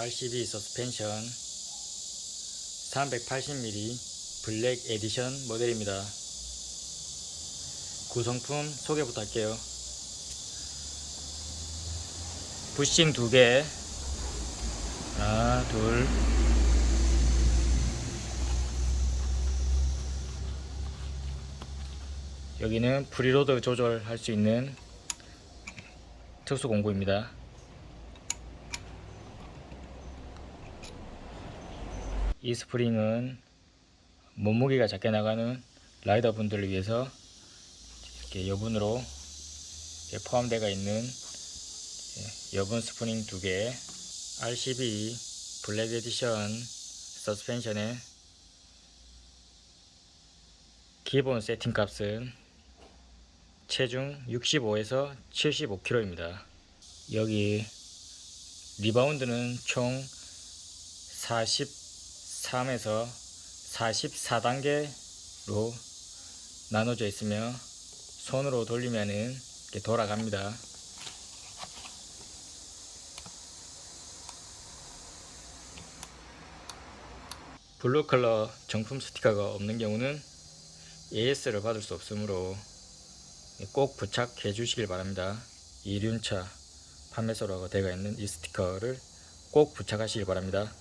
RCB 서스펜션 380mm 블랙 에디션 모델입니다. 구성품 소개부터 할게요. 부싱 두 개, 하나, 둘, 여기는 프리로드 조절할 수 있는 특수 공구입니다. 이 스프링은 몸무게가 작게 나가는 라이더 분들을 위해서 이렇게 여분으로 포함되어 있는 예, 여분 스프링 두 개, RCB 블랙 에디션 서스펜션의 기본 세팅 값은 체중 65에서 75kg입니다. 여기 리바운드는 총 43에서 44단계로 나눠져 있으며 손으로 돌리면은 이렇게 돌아갑니다. 블루 컬러 정품 스티커가 없는 경우는 AS를 받을 수 없으므로 꼭 부착해 주시길 바랍니다. 이륜차 판매소라고 되어 있는 이 스티커를 꼭 부착하시길 바랍니다.